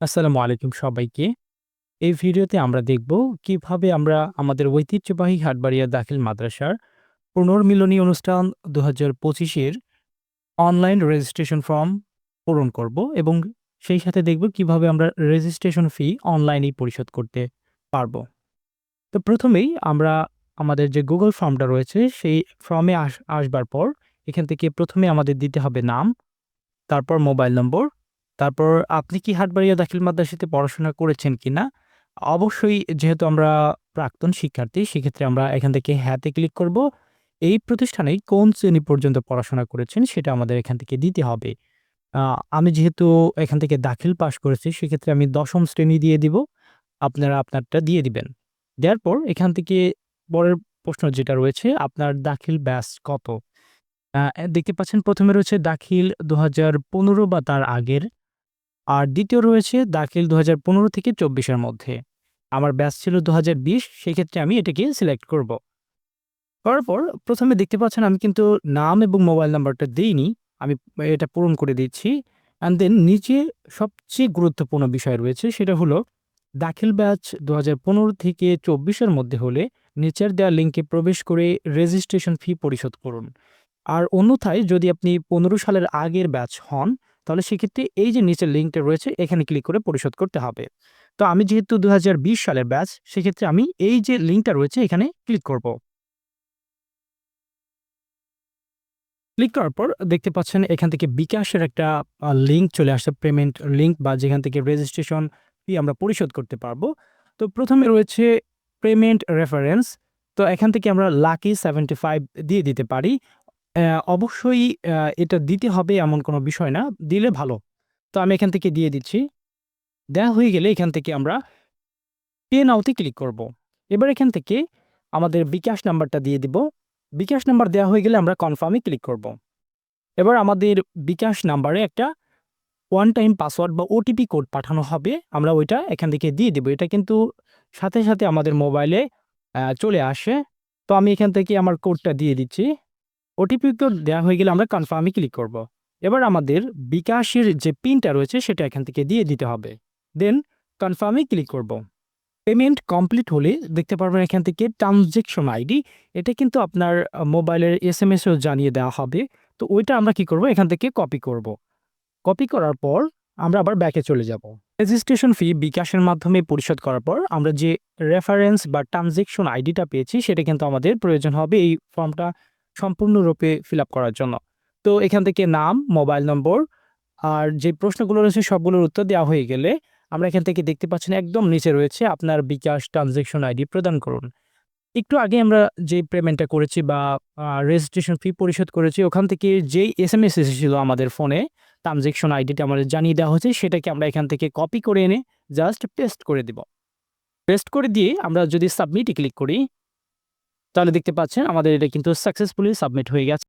আসসালামু আলাইকুম সবাইকে। এই ভিডিওতে আমরা দেখব কীভাবে আমরা আমাদের ঐতিহ্যবাহী হাটবাড়িয়া দাখিল মাদ্রাসার পুনর্মিলনী অনুষ্ঠান ২০২৫ পঁচিশের অনলাইন রেজিস্ট্রেশন ফর্ম পূরণ করব এবং সেই সাথে দেখব কীভাবে আমরা রেজিস্ট্রেশন ফি অনলাইনেই পরিশোধ করতে পারব। তো প্রথমেই আমরা আমাদের যে গুগল ফর্মটা রয়েছে সেই ফর্মে আস আসবার পর এখান থেকে প্রথমে আমাদের দিতে হবে নাম, তারপর মোবাইল নম্বর, তারপর আপনি কি হাটবাড়িয়া দাখিল মাদ্রাসাতে পড়াশোনা করেছেন কিনা? অবশ্যই যেহেতু আমরা প্রাক্তন শিক্ষার্থী, সেক্ষেত্রে আমরা এখান থেকে হ্যাঁ-তে ক্লিক করব। এই প্রতিষ্ঠানে কোন শ্রেণি পর্যন্ত পড়াশোনা করেছেন সেটা আমাদের এখান থেকে দিতে হবে। আমি যেহেতু এখান থেকে দাখিল পাস করেছি, সেক্ষেত্রে আমি ১০ম শ্রেণি দিয়ে দিব। আপনারা আপনারটা দিয়ে দিবেন। দেওয়ার পর এখান থেকে পরের প্রশ্ন যেটা রয়েছে, আপনার দাখিল ব্যাস কত? দেখতে পাচ্ছেন প্রথমে রয়েছে দাখিল ২০১৫ বা তার আগের। আর দ্বিতীয় রয়েছে দাখিল ২০১৫ থেকে চব্বিশের মধ্যে। আমার ব্যাচ ছিল ২০২০ সেক্ষেত্রে আমি এটাকে সিলেক্ট করব। করার পর প্রথমে দেখতে পাচ্ছেন আমি কিন্তু নাম এবং মোবাইল নাম্বারটা দিইনি, আমি এটা পূরণ করে দিচ্ছি। অ্যান্ড দেন নিচে সবচেয়ে গুরুত্বপূর্ণ বিষয় রয়েছে, সেটা হলো দাখিল ব্যাচ ২০১৫ থেকে চব্বিশের মধ্যে হলে নিচের দেওয়া লিঙ্কে প্রবেশ করে রেজিস্ট্রেশন ফি পরিশোধ করুন। আর অন্যথায় যদি আপনি ১৫ সালের আগের ব্যাচ হন তাহলে সেক্ষেত্রে এই যে নিচের লিঙ্কটা রয়েছে, এখানে ক্লিক করে পরিশোধ করতে হবে। তো আমি যেহেতু ২০২০ সালের ব্যাচ, সেক্ষেত্রে আমি এই যে লিঙ্কটা রয়েছে, এখানে ক্লিক করব। ক্লিক করার পর দেখতে পাচ্ছেন এখান থেকে বিকাশের একটা লিঙ্ক চলে আসছে পেমেন্ট লিঙ্ক বা যেখান থেকে রেজিস্ট্রেশন ফি আমরা পরিশোধ করতে পারব তো প্রথমে রয়েছে পেমেন্ট রেফারেন্স। তো এখান থেকে আমরা লাকি 75 দিয়ে দিতে পারি। অবশ্যই এটা দিতে হবে এমন কোনো বিষয় না। দিলে ভালো। তো আমি এখান থেকে দিয়ে দিচ্ছি। দেওয়া হয়ে গেলে এখান থেকে আমরা পে নাও তে ক্লিক করব। এবার এখান থেকে আমাদের বিকাশ নাম্বারটা দিয়ে দিব। বিকাশ নাম্বার দেওয়া হয়ে গেলে আমরা কনফার্মে ক্লিক করব। এবার আমাদের বিকাশ নাম্বারে একটা ওয়ান টাইম পাসওয়ার্ড বা ওটিপি কোড পাঠানো হবে। আমরা ওইটা এখান থেকে দিয়ে দিব। এটা কিন্তু সাথে, সাথে আমাদের মোবাইলে চলে আসে। তো আমি এখান থেকে আমার কোডটা দিয়ে দিচ্ছি। ওটিপি কোড দেওয়া হয়ে গেলে আমরা কনফার্মে ক্লিক করব। এবার আমাদের বিকাশের যে পিনটা রয়েছে সেটা এখান থেকে দিয়ে দিতে হবে। দেন কনফার্ম ক্লিক করব। পেমেন্ট কমপ্লিট হলে দেখতে পারবেন এখান থেকে ট্রানজেকশন আইডি এটা কিন্তু আপনার মোবাইলের এস এম এসও জানিয়ে দেওয়া হবে। তো ওইটা আমরা কি করব এখান থেকে কপি করব। কপি করার পর আমরা আবার ব্যাকে চলে যাব। রেজিস্ট্রেশন ফি বিকাশের মাধ্যমে পরিশোধ করার পর আমরা যে রেফারেন্স বা ট্রানজেকশন আইডিটা পেয়েছি সেটা কিন্তু আমাদের প্রয়োজন হবে এই ফর্মটা সম্পূর্ণরূপে ফিল আপ করার জন্য। তো এখান থেকে নাম, মোবাইল নম্বর আর যে প্রশ্নগুলো রয়েছে সবগুলোর উত্তর দেওয়া হয়ে গেলে আমরা এখান থেকে দেখতে পাচ্ছেন একদম নিচে রয়েছে আপনার বিকাশ ট্রান্সেকশন আইডি প্রদান করুন। একটু আগে আমরা যে পেমেন্টটা করেছি বা রেজিস্ট্রেশন ফি পরিশোধ করেছি ওখান থেকে যেই এস এম এস এসেছিল আমাদের ফোনে ট্রান্সেকশন আইডিটা আমাদের জানিয়ে দেওয়া হয়েছে সেটাকে আমরা এখান থেকে কপি করে এনে জাস্ট পেস্ট করে দিব। পেস্ট করে দিয়ে আমরা যদি সাবমিটে ক্লিক করি তাহলে দেখতে পাচ্ছেন আমাদের এটা কিন্তু সাকসেসফুলি সাবমিট হয়ে গেছে।